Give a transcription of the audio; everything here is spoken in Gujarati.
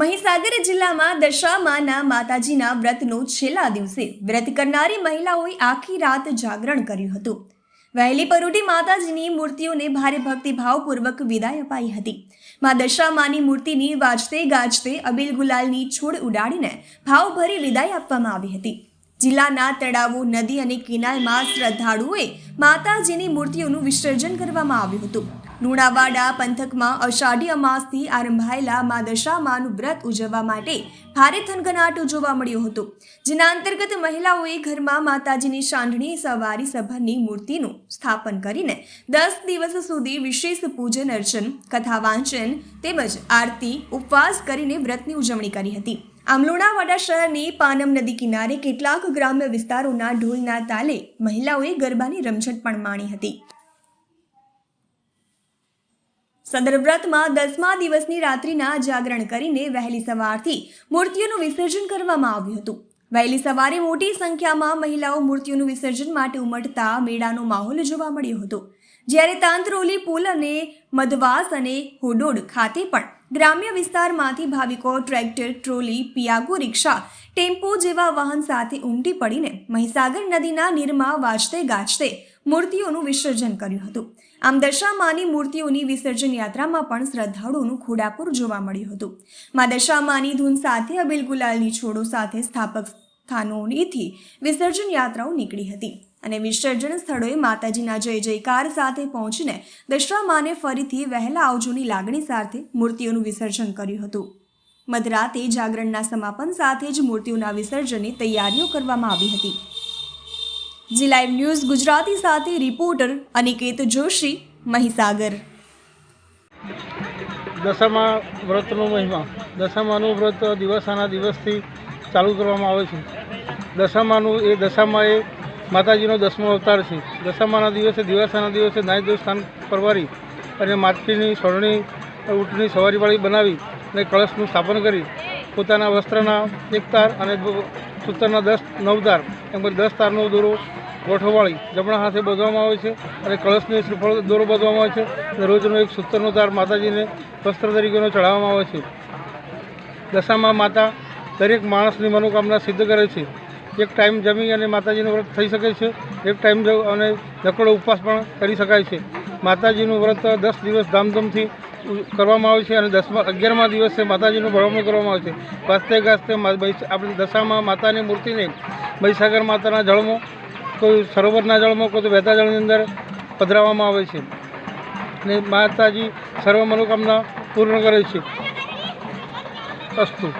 મહીસાગર જિલ્લામાં દશામાના માતાજીના વ્રતનો છેલ્લા દિવસે વ્રત કરનારી મહિલાઓએ આખી રાત જાગરણ કર્યું હતું. વહેલી પરોઢી માતાજીની મૂર્તિઓને ભારે ભક્તિભાવપૂર્વક વિદાય અપાઈ હતી. મા દશામાની મૂર્તિની વાજતે ગાજતે અબીલ ગુલાલની છોડ ઉડાડીને ભાવભરી વિદાય આપવામાં આવી હતી. જિલ્લાના તળાવો, નદી અને કેનાલમાં શ્રદ્ધાળુઓએ માતાજીની મૂર્તિઓનું વિસર્જન કરવામાં આવ્યું હતું. લુણાવાડા પંથકમાં અષાઢી અમાસથી આરંભાયેલા મા દશામાનું વ્રત ઉજવવા માટે ભારે થનગનાટો જોવા મળ્યો હતો, જેના અંતર્ગત મહિલાઓએ ઘરમાં માતાજીની સાંઢણી, સવારી સભાની મૂર્તિનું સ્થાપન કરીને દસ દિવસ સુધી વિશેષ પૂજન, અર્ચન, કથા વાંચન તેમજ આરતી, ઉપવાસ કરીને વ્રતની ઉજવણી કરી હતી. આમ લુણાવાડા શહેરની પાનમ નદી કિનારે કેટલાક ગ્રામ્ય વિસ્તારોના ઢોલના તાલે મહિલાઓએ ગરબાની રમઝટ પણ માણી હતી. સદર વ્રતમાં દસમા દિવસની રાત્રિના જાગરણ કરીને વહેલી સવારથી મૂર્તિઓનું વિસર્જન કરવામાં આવ્યું હતું. વહેલી સવારે મોટી સંખ્યામાં મહિલાઓ મૂર્તિઓનું વિસર્જન માટે ઉમટતા મેળાનો માહોલ જોવા મળ્યો હતો. જ્યારે તાંત્રોલી પુલ અને મધવાસ અને હોડોડ ખાતે પણ ગ્રામ્ય વિસ્તારમાંથી ભાવિકો tractor, trolley, Piaggio rickshaw, tempo જેવા વાહન સાથે ઉમટી પડીને મહીસાગર નદીના નીરમાં વાજતે ગાજતે મૂર્તિઓનું વિસર્જન કર્યું હતું. આમ દશામાની મૂર્તિઓની વિસર્જન યાત્રામાં પણ શ્રદ્ધાળુઓનું ખોડાપુર જોવા મળ્યું હતું. મા દશામાની ધૂન સાથે અબિલ ગુલાલની છોડો સાથે સ્થાપક સ્થાનોથી વિસર્જન યાત્રાઓ નીકળી હતી. અને વિસર્જન સ્થળોએ માતાજીના જય જયકાર સાથે પહોંચીને દશામાને ફરીથી વહેલા આવજોની લાગણી સાથે મૂર્તિઓનું વિસર્જન કર્યું હતું. મધરાતે જાગરણના સમાપન સાથે જ મૂર્તિઓના વિસર્જનની તૈયારીઓ કરવામાં આવી હતી. જી લાઈવ ન્યૂઝ ગુજરાતી સાથે રિપોર્ટર અનિકેત જોશી, મહીસાગર. દશામા વ્રતનો મહિમા. દશામાનું વ્રત દિવસાના દિવસથી ચાલુ કરવામાં આવે છે. દશામાનું એ દશામાં એ માતાજીનો દસમો અવતાર છે. દશામાના દિવસે દિવસાના દિવસે નાય દેવ સ્થાન પરવારી અને માટીની સોળણી ઊંટની સવારીવાળી બનાવી અને કળશનું સ્થાપન કરી પોતાના વસ્ત્રના એક તાર અને સૂત્રના દસ, નવ તાર, એમ કરી દસ તારનો દોરો ગોઠવવાળી, જમણા હાથે બાંધવામાં આવે છે અને કળશની શ્રીફળ દોરો બાંધવામાં આવે છે અને રોજનો એક સૂતરનો તાર માતાજીને વસ્ત્ર તરીકેનો ચઢાવવામાં આવે છે. દશામાં માતા દરેક માણસની મનોકામના સિદ્ધ કરે છે. એક ટાઈમ જમી અને માતાજીનું વ્રત થઈ શકે છે, એક ટાઈમ અને નકળો ઉપવાસ પણ કરી શકાય છે. માતાજીનું વ્રત દસ દિવસ ધામધૂમથી કરવામાં આવે છે અને દસમા અગિયારમા દિવસે માતાજીનું બળવણું કરવામાં આવે છે. વાસ્તે ગાસ્તે આપણી દશામાં માતાની મૂર્તિને મહીસાગર માતાના જળમાં, કોઈ સરોવરના જળમાં, કોઈ તો વહેતા જળની અંદર પધરાવવામાં આવે છે. અને માતાજી સર્વ મનોકામના પૂર્ણ કરે છે. અસ્તુ.